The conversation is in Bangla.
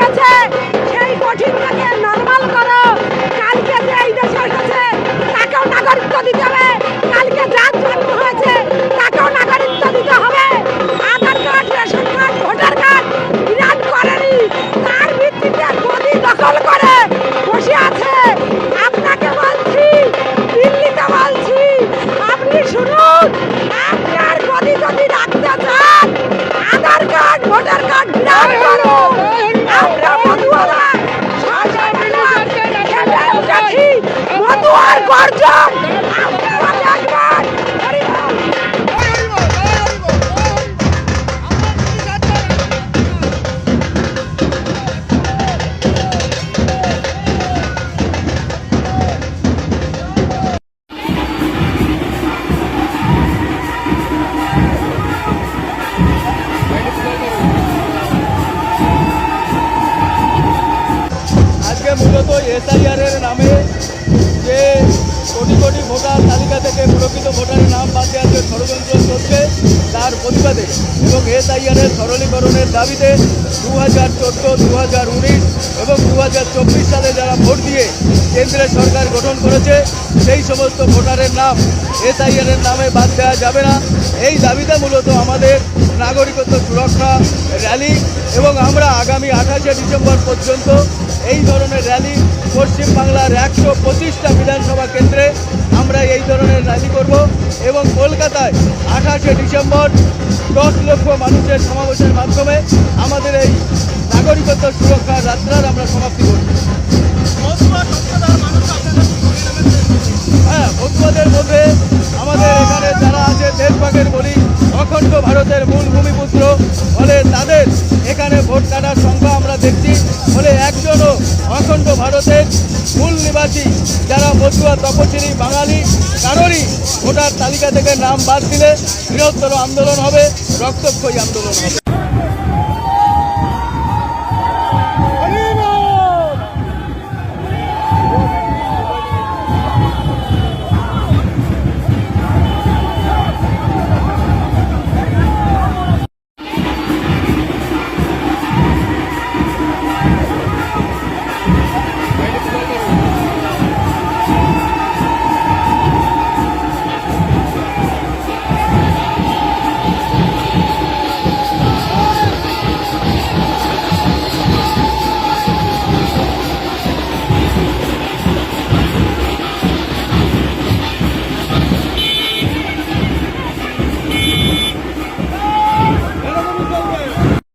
হয়েছে সেই কঠিনটাকে নর্মাল করো। কালকে যে এই দেশের কাছে তাকেও নাগরিকত্ব দিতে হবে। কালকে যার জন্ম হয়েছে তাকেও নাগরিকত্ব দিতে হবে। Aadhaar card, ration card, voter card বিরাট করেনি। তার ভিত্তিতে গদি দখল করে মধুয়ার গর্জন আপনারা দেখবেন হরিবল। আজকে মূলত এসআইআর এর নামে যে কোটি কোটি ভোটার তালিকা থেকে প্রকৃত ভোটারের নাম বাদ দেওয়ার যে ষড়যন্ত্র চলছে তার প্রতিবাদে এবং এসআইআর এর সরলীকরণের দাবিতে দু হাজার চোদ্দ দু হাজার উনিশ এবং দু হাজার চব্বিশ সালে যারা ভোট দিয়ে কেন্দ্রের সরকার গঠন করেছে, সেই সমস্ত ভোটারের নাম এসআইআর এর নামে বাদ দেওয়া যাবে না। এই দাবিতে মূলত আমাদের নাগরিকত্ব সুরক্ষা র্যালি এবং আমরা আগামী আঠাশে ডিসেম্বর পর্যন্ত এই ধরনের র্যালি পশ্চিমবাংলার একশো পঁচিশটা বিধানসভা কেন্দ্রে আমরা এই ধরনের র্যালি করব এবং কলকাতায় আঠাশে ডিসেম্বর দশ লক্ষ মানুষের সমাবেশের মাধ্যমে আমাদের এই নাগরিকত্ব সুরক্ষার যাত্রার আমরা সমাপ্তি ভারতের মূল ভূমিপুত্র, ফলে তাদের এখানে ভোট কাটার সংখ্যা আমরা দেখছি, ফলে একজনও অখণ্ড ভারতের মূল নিবাসী, যারা মধুয়া তপশিলি, বাঙালি, কারোরই ভোটার তালিকা থেকে নাম বাদ দিলে বৃহত্তর আন্দোলন হবে, রক্তক্ষয়ী আন্দোলন হবে।